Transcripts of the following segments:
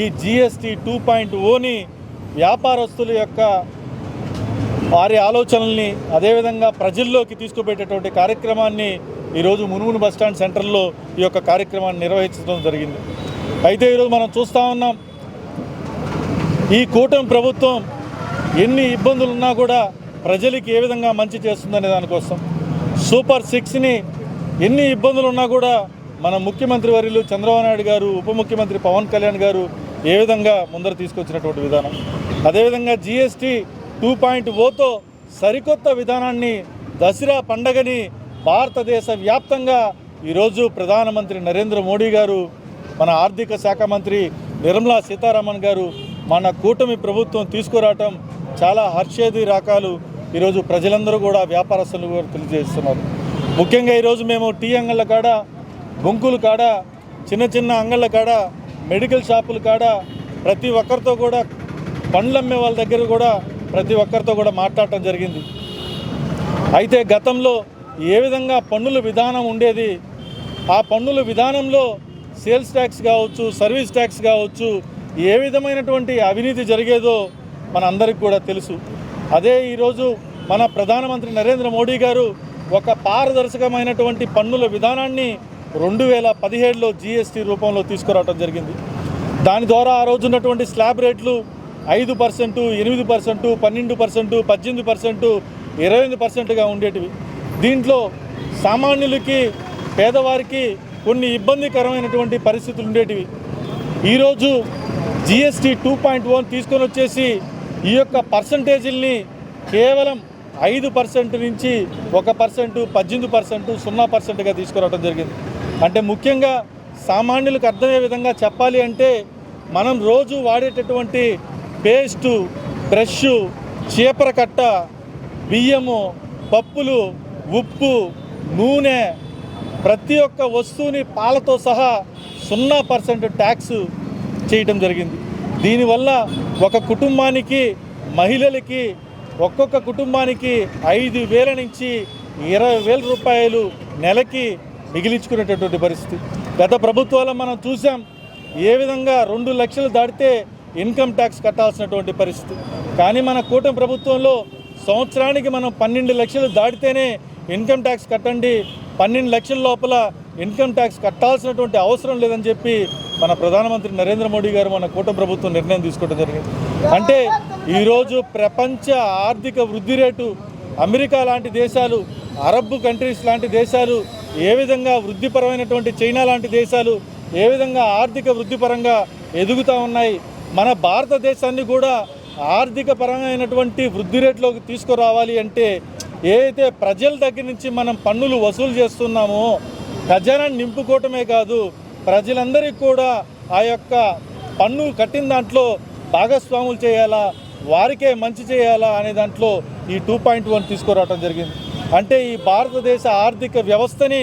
ఈ GST two point ఓని వ్యాపారస్తుల యొక్క వారి ఆలోచనల్ని అదేవిధంగా ప్రజల్లోకి తీసుకుపెట్టేటువంటి కార్యక్రమాన్ని ఈరోజు మునుగును బస్టాండ్ సెంటర్లో ఈ యొక్క కార్యక్రమాన్ని నిర్వహించడం జరిగింది. అయితే ఈరోజు మనం చూస్తూ ఉన్నాం ఈ కూటమి ప్రభుత్వం ఎన్ని ఇబ్బందులు ఉన్నా కూడా ప్రజలకి ఏ విధంగా మంచి చేస్తుందనే దానికోసం. సూపర్ సిక్స్ని ఎన్ని ఇబ్బందులు ఉన్నా కూడా మన ముఖ్యమంత్రి వర్యులు చంద్రబాబు నాయుడు గారు ఉప ముఖ్యమంత్రి పవన్ కళ్యాణ్ గారు ఏ విధంగా ముందర తీసుకొచ్చినటువంటి విధానం? అదేవిధంగా జిఎస్టీ టూ పాయింట్ ఓతో సరికొత్త విధానాన్ని దసరా పండగని భారతదేశ వ్యాప్తంగా ఈరోజు ప్రధానమంత్రి నరేంద్ర మోడీ గారు మన ఆర్థిక శాఖ మంత్రి నిర్మలా సీతారామన్ గారు మన కూటమి ప్రభుత్వం తీసుకురావటం చాలా హర్షేది రకాలు ఈరోజు ప్రజలందరూ కూడా వ్యాపారస్తులు కూడా తెలియజేస్తున్నారు. ముఖ్యంగా ఈరోజు మేము టీ అంగళ్ళ కాడ బొంకుల కాడ చిన్న చిన్న అంగళ్ళ కాడ మెడికల్ షాపులు కాడ ప్రతి ఒక్కరితో కూడా పండ్లు అమ్మే వాళ్ళ దగ్గర కూడా ప్రతి ఒక్కరితో కూడా మాట్లాడటం జరిగింది. అయితే గతంలో ఏ విధంగా పన్నుల విధానం ఉండేది? ఆ పన్నుల విధానంలో సేల్స్ ట్యాక్స్ కావచ్చు సర్వీస్ ట్యాక్స్ కావచ్చు ఏ విధమైనటువంటి అవినీతి జరిగేదో మన అందరికి కూడా తెలుసు. అదే ఈరోజు మన ప్రధానమంత్రి నరేంద్ర మోడీ గారు ఒక పారదర్శకమైనటువంటి పన్నుల విధానాన్ని రెండు వేల పదిహేడులో జిఎస్టీ రూపంలో తీసుకురావడం జరిగింది. దాని ద్వారా ఆ రోజు ఉన్నటువంటి స్లాబ్ రేట్లు ఐదు పర్సెంటు ఎనిమిది పర్సెంటు పన్నెండు పర్సెంటు పద్దెనిమిది పర్సెంటు ఇరవై ఎనిమిది పర్సెంట్గా ఉండేటివి. దీంట్లో సామాన్యులకి పేదవారికి కొన్ని ఇబ్బందికరమైనటువంటి పరిస్థితులు ఉండేటివి. ఈరోజు జిఎస్టీ టూ పాయింట్ వన్ తీసుకొని వచ్చేసి ఈ యొక్క పర్సంటేజీల్ని కేవలం ఐదు పర్సెంట్ నుంచి ఒక పర్సెంట్ పద్దెనిమిది పర్సెంట్ సున్నా పర్సెంట్గా తీసుకురావడం జరిగింది. అంటే ముఖ్యంగా సామాన్యులకు అర్థమయ్యే విధంగా చెప్పాలి అంటే మనం రోజు వాడేటటువంటి పేస్టు బ్రష్ చీపర కట్ట బియ్యము పప్పులు ఉప్పు నూనె ప్రతి ఒక్క వస్తువుని పాలతో సహా సున్నా పర్సెంట్ ట్యాక్స్ చేయటం జరిగింది. దీనివల్ల ఒక కుటుంబానికి మహిళలకి ఒక్కొక్క కుటుంబానికి ఐదు వేల నుంచి ఇరవై వేల రూపాయలు నెలకి మిగిలించుకునేటటువంటి పరిస్థితి. గత ప్రభుత్వాల మనం చూసాం ఏ విధంగా రెండు లక్షలు దాటితే ఇన్కమ్ ట్యాక్స్ కట్టాల్సినటువంటి పరిస్థితి. కానీ మన కూటమి ప్రభుత్వంలో సంవత్సరానికి మనం పన్నెండు లక్షలు దాటితేనే ఇన్కమ్ ట్యాక్స్ కట్టండి పన్నెండు లక్షల లోపల ఇన్కమ్ ట్యాక్స్ కట్టాల్సినటువంటి అవసరం లేదని చెప్పి మన ప్రధానమంత్రి నరేంద్ర మోడీ గారు మన కూటమి ప్రభుత్వం నిర్ణయం తీసుకోవడం జరిగింది. అంటే ఈరోజు ప్రపంచ ఆర్థిక వృద్ధి రేటు అమెరికా లాంటి దేశాలు అరబ్ కంట్రీస్ లాంటి దేశాలు ఏ విధంగా వృద్ధిపరమైనటువంటి చైనా లాంటి దేశాలు ఏ విధంగా ఆర్థిక వృద్ధిపరంగా ఎదుగుతూ ఉన్నాయి? మన భారతదేశాన్ని కూడా ఆర్థిక పరమైనటువంటి వృద్ధి రేట్లోకి తీసుకురావాలి అంటే ఏదైతే ప్రజల దగ్గర నుంచి మనం పన్నులు వసూలు చేస్తున్నామో ఖజానాన్ని నింపుకోవటమే కాదు ప్రజలందరికీ కూడా ఆ యొక్క పన్ను కట్టిన దాంట్లో భాగస్వాములు చేయాలా? వారికే మంచి చేయాలా? అనే దాంట్లో ఈ టూ పాయింట్ వన్ తీసుకురావడం జరిగింది. అంటే ఈ భారతదేశ ఆర్థిక వ్యవస్థని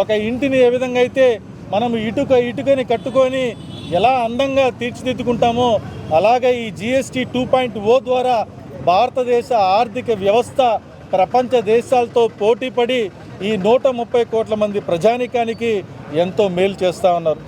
ఒక ఇంటిని ఏ విధంగా అయితే మనం ఇటుక ఇటుకని కట్టుకొని ఎలా అందంగా తీర్చిదిద్దుకుంటామో అలాగే ఈ జిఎస్టీ టూ పాయింట్ ఓ ద్వారా భారతదేశ ఆర్థిక వ్యవస్థ ప్రపంచ దేశాలతో పోటీపడి ఈ నూట ముప్పై కోట్ల మంది ప్రజానికానికి ఎంతో మేలు చేస్తూ ఉన్నారు.